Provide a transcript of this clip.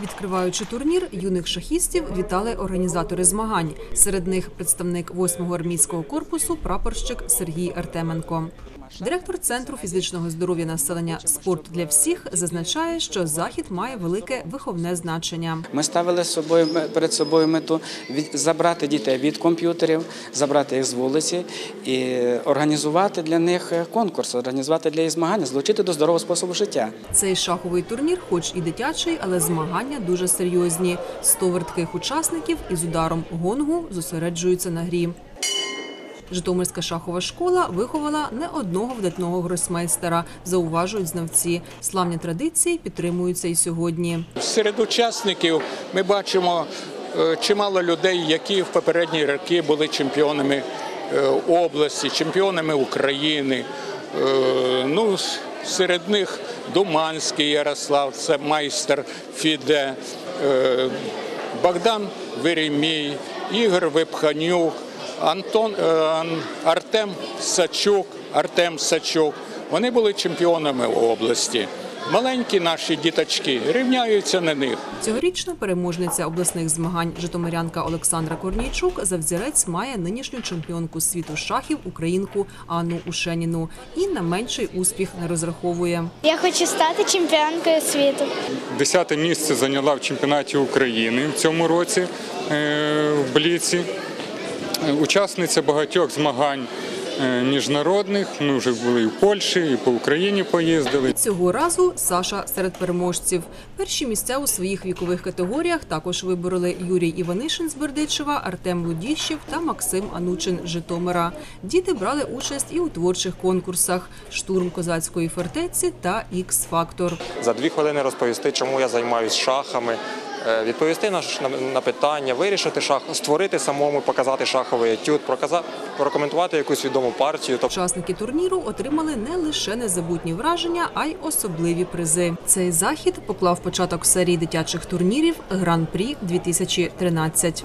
Відкриваючи турнір, юних шахістів вітали організатори змагань. Серед них представник 8-го армійського корпусу, прапорщик Сергій Артеменко. Директор центру фізичного здоров'я населення спорт для всіх зазначає, що захід має велике виховне значення. Ми ставили собою перед собою мету забрати дітей від комп'ютерів, забрати їх з вулиці і організувати для них конкурс, організувати для їх змагання, залучити до здорового способу життя. Цей шаховий турнір, хоч і дитячий, але змагання дуже серйозні. 100 вертких учасників із ударом гонгу зосереджуються на грі. Житомирська шахова школа виховала не одного видатного гросмейстера, зауважують знавці. Славні традиції підтримуються і сьогодні. Серед учасників ми бачимо е, чимало людей, які в попередні роки були чемпіонами е, області, чемпіонами України. Е, Ну, серед них Думанський Ярослав, це майстер Фіде, Богдан Веремій, Ігор Випханюк, Антон е, Ан- Артем Сачук, Артем Сачук. Вони були чемпіонами області. Маленькі наші діточки рівняються на них. Цьогорічна переможниця обласних змагань Житомирянка Олександра Корнійчук за взірець має нинішню чемпіонку світу шахів українку Анну Ушеніну і на менший успіх не розраховує. Я хочу стати чемпіонкою світу. Десяте місце зайняла в чемпіонаті України в цьому році е, в Бліці. Е, Учасниця багатьох змагань е, міжнародних. Ми вже були і в Польщі, і по Україні поїздили. Цього разу Саша серед переможців. Перші місця у своїх вікових категоріях також вибороли Юрій Іванишин з Бердичева, Артем Лудіщев та Максим Анучин з Житомира. Діти брали участь і у творчих конкурсах Штурм козацької фортеці та Ікс-фактор. за дві хвилини розповісти, чому я займаюся шахами, відповісти на, питання, вирішити шах, створити самому, показати шаховий етюд, прокоментувати якусь відому партію. Учасники турніру отримали не лише незабутні враження, а й особливі призи. Цей захід поклав початок серії дитячих турнірів Гран-прі 2013.